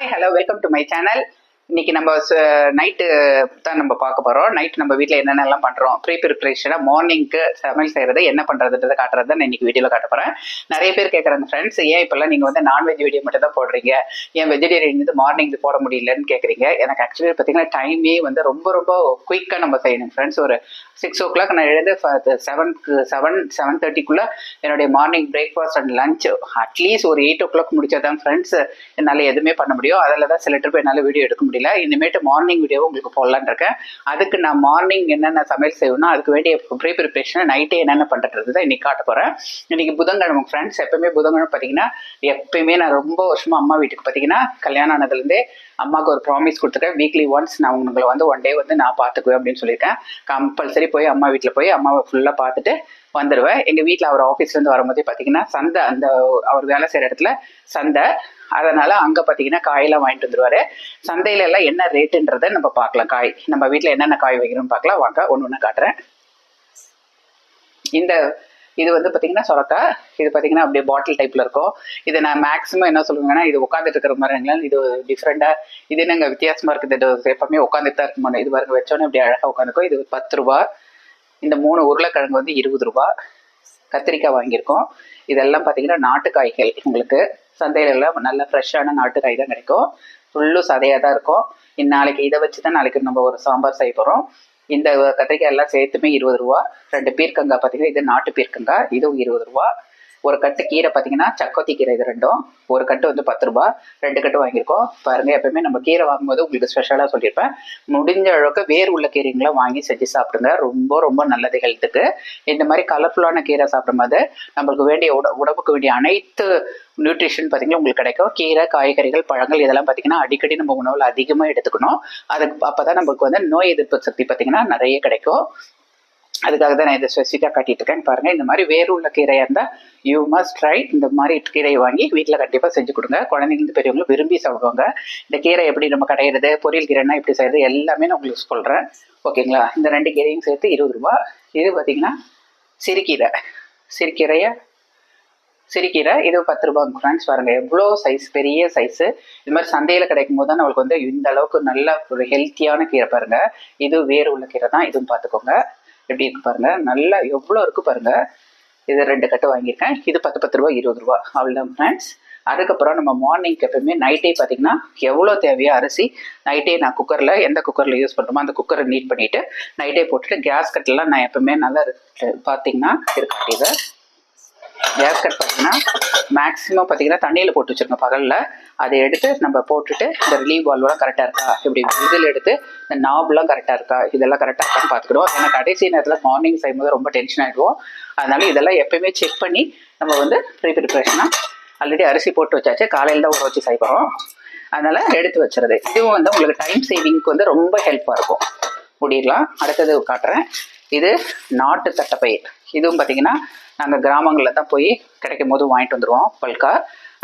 Hi hello welcome to my channel இன்னைக்கு நம்ம night தான் நம்ம பார்க்க போகிறோம் நைட் நம்ம வீட்டில் என்னென்னலாம் பண்ணுறோம் ப்ரீ ப்ரிப்ரேஷனாக மார்னிங்க்கு சமையல் செய்கிறது என்ன பண்ணுறதுன்றதை காட்டுறது தான் இன்னைக்கு வீடியோவில் காட்ட போகிறேன் நிறைய பேர் கேட்குறாங்க ஃப்ரெண்ட்ஸ் ஏன் இப்போல்லாம் நீங்கள் வந்து நான்வெஜ் வீடியோ மட்டும் தான் போடுறீங்க? ஏன் வெஜிடேரியன் வந்து மார்னிங் போட முடியலன்னு கேட்குறீங்க எனக்கு ஆக்சுவலி பார்த்தீங்கன்னா டைமே வந்து ரொம்ப ரொம்ப குயிக்காக நம்ம செய்யணும் ஃப்ரெண்ட்ஸ் ஒரு சிக்ஸ் ஓ கிளாக் நான் எழுந்து செவன்க்கு செவன் செவன் தேர்ட்டிக்குள்ளே என்னுடைய morning breakfast and lunch at least ஒரு எயிட் ஓ கிளாக் முடிச்சா தான் ஃப்ரெண்ட்ஸ் என்னால் எதுவுமே பண்ண முடியும். அதில் தான் சில ட்ரிப் என்னால் வீடியோ எடுக்க முடியல. இனிமேட்டு மார்னிங் வீடியோ உங்களுக்கு போடலான்னு இருக்கேன். அதுக்கு நான் மார்னிங் என்னென்ன சமையல் செய்யணும் அதுக்கு வேண்டிய ப்ரீ ப்ரிப்பரேஷனை நைட்டே என்னென்ன பண்ணுறது தான் இன்னைக்கு காட்ட போகிறேன் இன்னைக்கு புதன்கிழமை ஃப்ரெண்ட்ஸ் எப்பவுமே புதன்கிழமை பார்த்தீங்கன்னா எப்பயுமே நான் ரொம்ப வருஷமாக அம்மா வீட்டுக்கு பார்த்தீங்கன்னா கல்யாணம் ஆனதுலேருந்தே அம்மாவுக்கு ஒரு ப்ராமிஸ் கொடுத்துருக்கேன். வீக்லி ஒன்ஸ் நான் உங்களை வந்து ஒன் டே வந்து நான் பார்த்துக்குவேன் அப்படின்னு சொல்லியிருக்கேன். கம்பல்சரி போய் அம்மா வீட்டில் போய் அம்மாவை ஃபுல்லாக பார்த்துட்டு வந்துடுவேன் எங்கள் வீட்டில் அவர் ஆஃபீஸ்லேருந்து வரும்போதே பார்த்தீங்கன்னா சந்தை அந்த அவர் வேலை செய்கிற இடத்துல சந்தை. அதனால் அங்கே பார்த்தீங்கன்னா காயெல்லாம் வாங்கிட்டு வந்துருவாரு. சந்தையில எல்லாம் என்ன ரேட்டுன்றதை நம்ம பார்க்கலாம். காய் நம்ம வீட்டில் என்னென்ன காய் வைக்கிறோம்னு பார்க்கலாம். வாங்க ஒன்று ஒன்று காட்டுறேன். இந்த இது வந்து பார்த்தீங்கன்னா சொரக்காய். இது பார்த்தீங்கன்னா அப்படியே பாட்டில் டைப்பில் இருக்கும். இது நான் மேக்ஸிமம் என்ன சொல்லுவேன்னா இது உட்காந்துட்டு இருக்கிற மாதிரி இது டிஃப்ரெண்ட்டாக இது என்னங்க வித்தியாசமாக இருக்குது? இது எப்பவுமே உட்காந்துட்டு தான் இருக்க மாட்டேன். இது பாருங்க வச்சோன்னே இப்படி அழகாக உட்காந்துக்கும். இது பத்து ரூபா. இந்த மூணு உருளைக்கிழங்கு வந்து இருபது ரூபா. கத்திரிக்காய் வாங்கியிருக்கோம். இதெல்லாம் பார்த்தீங்கன்னா நாட்டு காய்கள் உங்களுக்கு. சந்தையில எல்லாம் நல்ல ஃப்ரெஷ்ஷான நாட்டு காய் தான் கிடைக்கும். ஃபுல்லும் சதையாக தான் இருக்கும் இந்நாளைக்கு இதை வச்சு தான் நாளைக்கு நம்ம ஒரு சாம்பார் செய்ய போகிறோம் இந்த கத்திரிக்காய் எல்லாம் சேர்த்துமே இருபது ரூபா. ரெண்டு பீர்க்கங்காய் பார்த்தீங்கன்னா இது நாட்டு பீர்க்கங்காய் இதுவும் இருபது ரூபா. ஒரு கட்டு கீரை பார்த்தீங்கன்னா சக்கோத்தி கீரை இது ரெண்டும். ஒரு கட்டு வந்து பத்து ரூபா ரெண்டு கட்டு வாங்கியிருக்கோம். பாருங்க எப்பவுமே நம்ம கீரை வாங்கும்போது உங்களுக்கு ஸ்பெஷலாக சொல்லியிருப்பேன். முடிஞ்ச அளவுக்கு வேர் உள்ள கீரைங்களை வாங்கி செஞ்சு சாப்பிடுங்க. ரொம்ப ரொம்ப நல்லது ஹெல்த்துக்கு இந்த மாதிரி கலர்ஃபுல்லான கீரை சாப்பிடும்போது நம்மளுக்கு வேண்டிய உட உடம்புக்கு வேண்டிய அனைத்து நியூட்ரிஷன் பார்த்தீங்கன்னா உங்களுக்கு கிடைக்கும். கீரை காய்கறிகள் பழங்கள் இதெல்லாம் பார்த்தீங்கன்னா அடிக்கடி நம்ம உணவில் அதிகமாக எடுத்துக்கணும். அதுக்கு அப்போ தான் நமக்கு வந்து நோய் எதிர்ப்பு சக்தி பார்த்தீங்கன்னா நிறைய கிடைக்கும். அதுக்காக தான் நான் இதை ஸ்பெசிஃபிக்காக காட்டிட்டு இருக்கேன் பாருங்கள் இந்த மாதிரி வேறு உள்ள கீரையாக இருந்தால் யூ மஸ்ட் ட்ரை இந்த மாதிரி கீரையை வாங்கி வீட்டில் கண்டிப்பாக செஞ்சு கொடுங்க. குழந்தைங்களுக்கு பெரியவங்களும் விரும்பி சாப்பிடுவாங்க. இந்த கீரை எப்படி நம்ம கடையிறது பொரியல் கீரைனா எப்படி செய்யறது எல்லாமே நான் உங்களுக்கு சொல்கிறேன் ஓகேங்களா இந்த ரெண்டு கீரையும் சேர்த்து இருபது ரூபா. இது பார்த்தீங்கன்னா சிறுகீரை. சிறுகீரையை சிறுகீரை இது பத்து ரூபாங்க ஃப்ரெண்ட்ஸ் பாருங்கள் எவ்வளோ சைஸ் பெரிய சைஸு இது மாதிரி சந்தையில் கிடைக்கும் போது தான் நம்மளுக்கு வந்து இந்த அளவுக்கு நல்ல ஒரு ஹெல்த்தியான கீரை பாருங்கள் இது வேறு உள்ள கீரை தான் இதுவும் பார்த்துக்கோங்க எப்படி இருக்கு பாருங்க? நல்லா எவ்வளோ இருக்கு பாருங்க? இது ரெண்டு கட்டு வாங்கியிருக்கேன். இது பத்து பத்து ரூபா இருபது ரூபா அவ்வளோதான் ஃப்ரெண்ட்ஸ் அதுக்கப்புறம் நம்ம மார்னிங்க்கு எப்பவுமே நைட்டே பார்த்தீங்கன்னா எவ்வளோ தேவையோ அரிசி நைட்டே நான் குக்கரில் எந்த குக்கரில் யூஸ் பண்ணுறோமோ அந்த குக்கரை நீட் பண்ணிவிட்டு நைட்டே போட்டுட்டு கேஸ் கட்டெல்லாம் நான் எப்பவுமே நல்லா பார்த்தீங்கன்னா இருக்காட்டி கேஸ் கட் பார்த்தீங்கன்னா மேக்ஸிமம் பார்த்தீங்கன்னா தண்ணியில் போட்டு வச்சுருங்க பகலில். அதை எடுத்து நம்ம போட்டுட்டு இந்த ரிலீவ் வால்வெலாம் கரெக்டாக இருக்கா? இப்படி இதில் எடுத்து இந்த நாப்லாம் கரெக்டாக இருக்கா? இதெல்லாம் கரெக்டாக இருக்கான்னு பார்த்துக்கிடுவோம். ஏன்னா கடைசி நேரத்தில் மார்னிங் செய்யும்போது ரொம்ப டென்ஷன் ஆகிடுவோம் அதனால இதெல்லாம் எப்பயுமே செக் பண்ணி நம்ம வந்து ப்ரீ ப்ரிப்ரேஷனாக ஆல்ரெடி அரிசி போட்டு வச்சாச்சு. காலையில் தான் ஊற வச்சு செய்வோம் அதனால் எடுத்து வச்சுறது இதுவும் வந்து உங்களுக்கு டைம் சேவிங்க்கு வந்து ரொம்ப ஹெல்ப்பாக இருக்கும். முடியலாம். அடுத்தது காட்டுறேன். இது நாட்டு தட்டைப்பயிர். இதுவும் பார்த்தீங்கன்னா நாங்கள் கிராமங்களில் தான் போய் கிடைக்கும் போது வாங்கிட்டு வந்துடுவோம் பல்கா.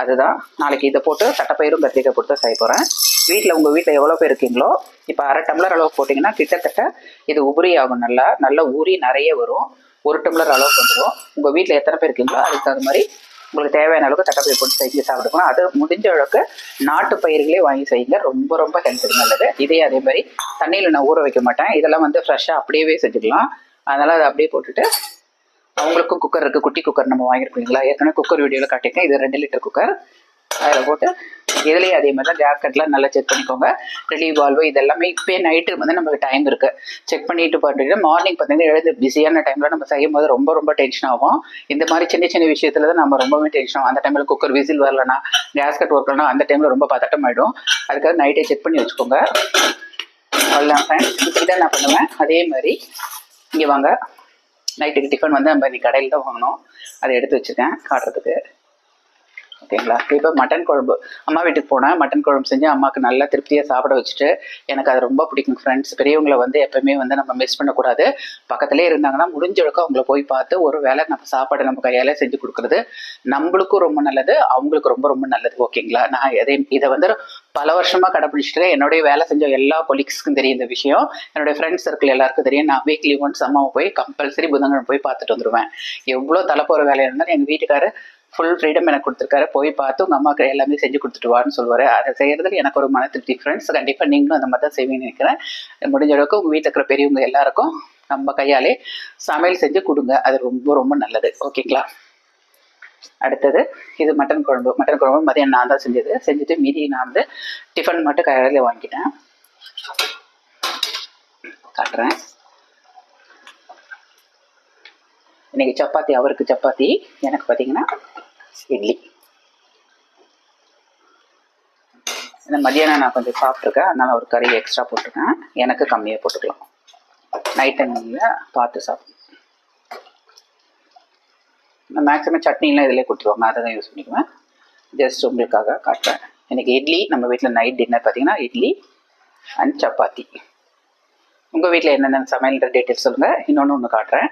அதுதான். நாளைக்கு இதை போட்டு தட்டைப்பயிரும் கத்திரிக்காய் போட்டு செய்ய போகிறேன் வீட்டில் உங்கள் வீட்டில் எவ்வளோ பேர் இருக்கீங்களோ இப்போ அரை டம்ளர் அளவு போட்டிங்கன்னா கிட்டத்தட்ட இது உபரி ஆகும் நல்லா. நல்லா ஊறி நிறைய வரும். ஒரு டம்ளர் அளவுக்கு வந்துடும் உங்கள் வீட்டில் எத்தனை பேர் இருக்கீங்களோ அதுக்கு தகுந்த மாதிரி உங்களுக்கு தேவையான அளவுக்கு தட்டைப்பயிர் போட்டு செஞ்சு சாப்பிட்டுக்கணும் அது முடிஞ்ச அளவுக்கு நாட்டு பயிர்களே வாங்கி செய்யுங்க. ரொம்ப ரொம்ப ஹெல்த்துக்கு நல்லது. இதே அதே மாதிரி தண்ணியில் நான் ஊற வைக்க மாட்டேன். இதெல்லாம் வந்து ஃப்ரெஷ்ஷாக அப்படியே செஞ்சுக்கலாம். அதனால் அதை அப்படியே போட்டுட்டு அவங்களுக்கும் குக்கர் இருக்குது குட்டி குக்கர் நம்ம வாங்கியிருக்கீங்களா ஏற்கனவே குக்கர் வீடியோவில் காட்டியிருக்கேன். இது ரெண்டு லிட்டர் குக்கர் அதில் போட்டு இதுலேயே அதே மாதிரி தான் கேஸ் கட்லாம் நல்லா செக் பண்ணிக்கோங்க. ரெடி வால்வு இதெல்லாமே இப்போயே நைட்டு வந்து நமக்கு டைம் இருக்குது செக் பண்ணிட்டு பண்ணிட்டு மார்னிங் பார்த்தீங்கன்னா எழுந்து பிஸியான டைமில் நம்ம செய்யும் போது ரொம்ப ரொம்ப டென்ஷன் ஆகும். இந்த மாதிரி சின்ன சின்ன விஷயத்தில் தான் நம்ம ரொம்பவே டென்ஷன் ஆகும். அந்த டைமில் குக்கர் விசில் வரலனா கேஸ் கட் ஒர்க்லனா அந்த டைமில் ரொம்ப பதட்டம் ஆகிடும் அதுக்காக நைட்டே செக் பண்ணி வச்சுக்கோங்க. அவ்வளோதான் ஃப்ரெண்ட்ஸ் இப்படி தான் நான் பண்ணுவேன். அதே மாதிரி இங்கே வாங்க. நைட்டுக்கு டிஃபன் வந்து நம்ம இன்னைக்கு கடையில் தான் வாங்கினோம். அதை எடுத்து வச்சுருக்கேன். காட்டுறதுக்கு. ஓகேங்களா? இப்போ மட்டன் குழம்பு. அம்மா வீட்டுக்கு போனேன். மட்டன் குழம்பு செஞ்சு அம்மாவுக்கு நல்லா திருப்தியாக சாப்பிட வச்சுட்டு எனக்கு அது ரொம்ப பிடிக்கும் ஃப்ரெண்ட்ஸ் பெரியவங்களை வந்து எப்பவுமே வந்து நம்ம மிஸ் பண்ணக்கூடாது. பக்கத்துலேயே இருந்தாங்கன்னா முடிஞ்ச அளவுக்கு அவங்கள போய் பார்த்து ஒரு வேளை நம்ம சாப்பாடு நம்ம கையால் செஞ்சு கொடுக்குறது நம்மளுக்கும் ரொம்ப நல்லது அவங்களுக்கு ரொம்ப ரொம்ப நல்லது. ஓகேங்களா? நான் எதையும் இதை வந்து பல வருஷமாக கடைப்பிடிச்சிட்டு என்னுடைய வேலை செஞ்ச எல்லா கொலீக்ஸ்க்கும் தெரியும் இந்த விஷயம். என்னுடைய ஃப்ரெண்ட்ஸ் சர்க்கிள் எல்லாருக்கும் தெரியும். நான் வீக்லி ஒன்ஸ் அம்மாவை போய் கம்பல்சரி புதன்கிழமை போய் பார்த்துட்டு வந்துடுவேன் எவ்வளோ தலைப்போகிற வேலையாக இருந்தாலும் எங்கள் வீட்டுக்காரர் ஃபுல் ஃப்ரீடம் எனக்கு கொடுத்துருக்காரு. போய் பார்த்து உங்கள் அம்மாவுக்கு எல்லாமே செஞ்சு கொடுத்துட்டு வான்னு சொல்லுவார். அதை செய்கிறதுல எனக்கு ஒரு மன திருப்தி ஃப்ரெண்ட்ஸ் கண்டிப்பாக நீங்களும் அந்த மாதிரி தான் செய்வீங்கன்னு நினைக்கிறேன். முடிஞ்ச அளவுக்கு உங்கள் வீட்டில் இருக்கிற பெரியவங்க எல்லாருக்கும் நம்ம கையாலே சமையல் செஞ்சு கொடுங்க. அது ரொம்ப ரொம்ப நல்லது. ஓகேங்களா? அடுத்தது இது மட்டன் குழம்பு. மட்டன் குழம்பு மதியம் நான் தான் செஞ்சது. செஞ்சுட்டு மீதி நான் வந்து டிஃபன் மட்டும் கடையில் வாங்கிட்டேன். காட்டுறேன். இன்னைக்கு சப்பாத்தி அவருக்கு சப்பாத்தி. எனக்கு பார்த்தீங்கன்னா இட்லி. இந்த மதியானம் நான் கொஞ்சம் சாப்பிட்ருக்கேன் அதனால ஒரு கறி எக்ஸ்ட்ரா போட்டிருக்கேன். எனக்கு கம்மியாக போட்டுக்கலாம். நைட் டைமில் பார்த்து சாப்பிடணும். நான் மேக்ஸிமம் சட்னிலாம் இதிலே கொடுத்துருவாங்க. அதை தான் யூஸ் பண்ணிக்குவேன். ஜஸ்ட் உங்களுக்காக காட்டுறேன். எனக்கு இட்லி நம்ம வீட்டில் நைட் டின்னர் பார்த்தீங்கன்னா இட்லி அண்ட் சப்பாத்தி. உங்கள் வீட்டில் என்னென்ன சமையல் டீட்டெயில்ஸ் சொல்லுங்கள் இன்னொன்று ஒன்று காட்டுறேன்.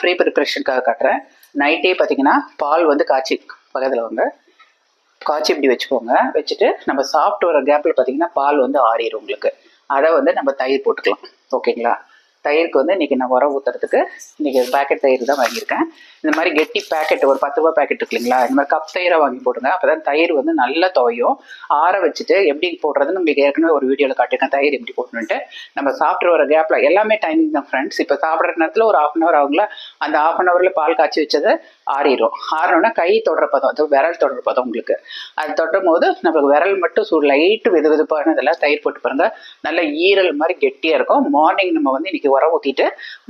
ப்ரீ ப்ரிப்ரேஷனுக்காக காட்டுறேன். நைட்டே பார்த்தீங்கன்னா பால் வந்து காய்ச்சி பக்கத்தில் வந்து காய்ச்சி இப்படி வச்சுக்கோங்க. வச்சுட்டு நம்ம சாப்பிட்டு வர கேப்பில் பார்த்தீங்கன்னா பால் வந்து ஆறிடும் உங்களுக்கு. அதை வந்து நம்ம தயிர் போட்டுக்கலாம். ஓகேங்களா தயிருக்கு வந்து இன்றைக்கி நான் உரம் ஊற்றுறதுக்கு இன்றைக்கி பேக்கெட் தயிர் தான் வாங்கியிருக்கேன். இந்த மாதிரி கெட்டி பேக்கெட் ஒரு பத்து ரூபா பேக்கெட் இருக்கு இல்லைங்களா? இந்த மாதிரி கப் தயிரை வாங்கி போடுங்க அப்போ தான் தயிர் வந்து நல்லா துவையும். ஆற வச்சுட்டு எப்படி போடுறதுன்னு உங்களுக்கு ஏற்கனவே ஒரு வீடியோவில் காட்டியிருக்கேன். தயிர் எப்படி போடணுன்ட்டு நம்ம சாப்பிட்டு வர கேப்பில் எல்லாமே டைமிங் தான் ஃப்ரெண்ட்ஸ் இப்போ சாப்பிட்ற நேரத்தில் ஒரு ஆஃப் அன் ஹவர் ஆகுங்களா? அந்த ஆஃப் அன் ஹவரில் பால் காய்ச்சி வச்சது ஆறிடும் ஆறணும்னா கை தொடர பதம் அது விரல் தொடர பதம் உங்களுக்கு. அது தொட்டும் போது நம்மளுக்கு விரல் மட்டும் சூடு லைட்டு வெது வெதுப்பான இதெல்லாம் தயிர் போட்டு பாருங்க. நல்ல ஈரல் மாதிரி கெட்டியாக இருக்கும். மார்னிங் நம்ம வந்து இன்னைக்கு உரம் ஊற்றிட்டு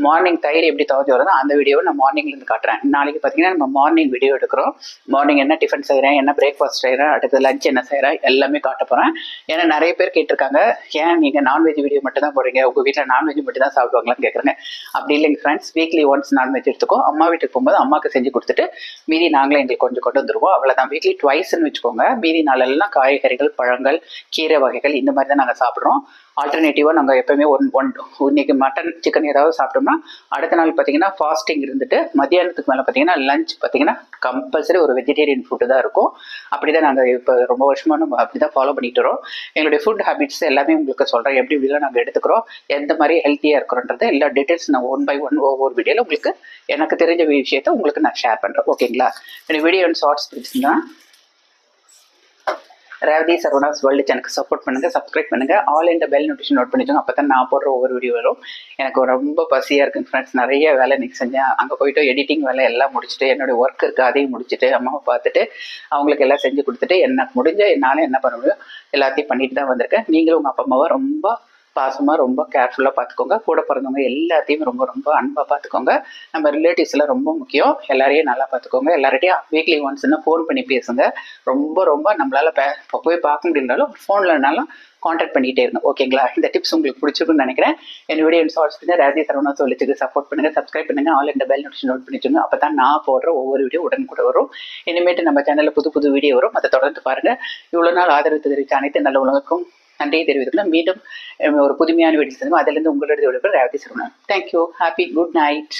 மார்னிங் தயிர் எப்படி துவச்சி வரதோ அந்த வீடியோவை நான் மார்னிங்லேருந்து காட்டுறேன். நாளைக்கு பார்த்தீங்கன்னா நம்ம மார்னிங் வீடியோ எடுக்கிறோம். மார்னிங் என்ன டிஃபன் செய்கிறேன் என்ன பிரேக்ஃபாஸ்ட் செய்கிறேன் அடுத்து லஞ்ச் என்ன செய்கிறேன் எல்லாமே காட்ட போகிறேன் ஏன்னா நிறைய பேர் கேட்டிருக்காங்க ஏன் நீங்கள் நான்வெஜ் வீடியோ மட்டும் தான் போடுறீங்க? உங்கள் வீட்டில் நான்வெஜ் மட்டும் தான் சாப்பிடுவாங்களான்னு கேட்குறேன் அப்படி இல்லைங்க ஃப்ரெண்ட்ஸ் வீக்லி ஒன்ஸ் நான்வெஜ் எடுத்துக்கோ. அம்மா வீட்டுக்கு போகும்போது அம்மாவுக்கு செஞ்சு கொடுத்துட்டு மீதி நாங்களே எங்களுக்கு கொஞ்சம் கொண்டு வந்துருவோம். அவ்வளோதான் வீக்லி ட்வைஸ்ன்னு வச்சுக்கோங்க. மீதி நாளெல்லாம் காய்கறிகள் பழங்கள் கீரை வகைகள் இந்த மாதிரி தான் நாங்கள் சாப்பிட்றோம். ஆல்டர்னேட்டிவாக நாங்கள் எப்போவுமே ஒன் ஒன் இன்னைக்கு மட்டன் சிக்கன் ஏதாவது சாப்பிட்டோம்னா அடுத்த நாள் பார்த்தீங்கன்னா ஃபாஸ்டிங் இருந்துட்டு மத்தியானத்துக்கு மேலே பார்த்தீங்கன்னா லஞ்ச் பார்த்தீங்கன்னா கம்பல்சரி ஒரு வெஜிடேரியன் ஃபுட்டு தான் இருக்கும். அப்படி தான் நாங்கள் இப்போ ரொம்ப வருஷமாக நம்ம அப்படி தான் ஃபாலோ பண்ணிட்டு வரோம். எங்களுடைய ஃபுட் ஹேபிட்ஸ் எல்லாமே உங்களுக்கு சொல்கிறேன் எப்படி இப்படிலாம் நாங்கள் எடுத்துக்கிறோம் எந்த மாதிரி ஹெல்த்தியாக இருக்கிறோன்றது எல்லா டீட்டெயில்ஸ் நான் ஒன் பை ஒன் ஒவ்வொரு வீடியோவில் உங்களுக்கு எனக்கு தெரிஞ்ச விஷயத்தை உங்களுக்கு நான் ஷேர் பண்ணுறேன் ஓகேங்களா எனக்கு வீடியோ ஷார்ட்ஸ் பிடிச்சிருந்தா ரேவதி சரவணாஸ் வேர்ல்டு சேனலுக்கு சப்போர்ட் பண்ணுங்கள் சப்ஸ்கிரைப் பண்ணுங்கள் ஆல் இந்த பெல் நோட்டிஃபிகேஷன் நோட் பண்ணிக்கோங்க. அப்போ தான் நான் போடுற ஒவ்வொரு வீடியோ வரும். எனக்கு ரொம்ப பசியாக இருக்குங்க ஃப்ரெண்ட்ஸ் நிறைய வேலை இன்னைக்கு செஞ்சேன். அங்கே போயிட்டு எடிட்டிங் வேலை எல்லாம் முடிச்சுட்டு என்னுடைய ஒர்க் இருக்குது அதையும் முடிச்சுட்டு அம்மாவை பார்த்துட்டு அவங்களுக்கு எல்லாம் செஞ்சு கொடுத்துட்டு எனக்கு முடிஞ்ச என்னால் என்ன பண்ண முடியும்? எல்லாத்தையும் பண்ணிட்டு தான் வந்திருக்கேன். நீங்களும் உங்கள் அப்பா அம்மாவை ரொம்ப பாசமாக ரொம்ப கேர்ஃபுல்லாக பார்த்துக்கோங்க கூட பிறந்தவங்க எல்லாத்தையும் ரொம்ப ரொம்ப அன்பாக பார்த்துக்கோங்க நம்ம ரிலேட்டிவ்ஸ்லாம் ரொம்ப முக்கியம். எல்லாரையும் நல்லா பார்த்துக்கோங்க எல்லார்ட்டையும் வீக்லி ஒன்ஸ்னு ஃபோன் பண்ணி பேசுங்க. ரொம்ப ரொம்ப நம்மளால் பே போய் பார்க்க முடியலனாலும் ஃபோன்லனாலும் காண்டாக்ட் பண்ணிகிட்டே இருந்தோம் ஓகேங்களா இந்த டிப்ஸ் உங்களுக்கு பிடிச்சிருக்குன்னு நினைக்கிறேன். என் வீடியோ ஷார்ட்ஸ் பண்ணி ராஜி சரவணா சொல்லிச்சுக்கு சப்போர்ட் பண்ணுங்கள் சப்ஸ்கிரைப் பண்ணுங்கள் ஆல் இந்த பெல் நோட்டிஃபிகேஷன் நோட் பண்ணிச்சுங்க அப்போ தான் நான் போடுற ஒவ்வொரு வீடியோ உடன் கூட வரும். இனிமேட்டு நம்ம சேனலில் புது புது வீடியோ வரும். அதை தொடர்ந்து பாருங்க. இவ்வளோ நாள் ஆதரவு தெரிவித்த அனைத்து நல்ல உலகக்கும் நன்றியை தெரிவித்துக்கலாம் மீண்டும் ஒரு புதுமையான வீடியோ அதிலிருந்து உங்களோட Revathi Saravanan thank you happy good night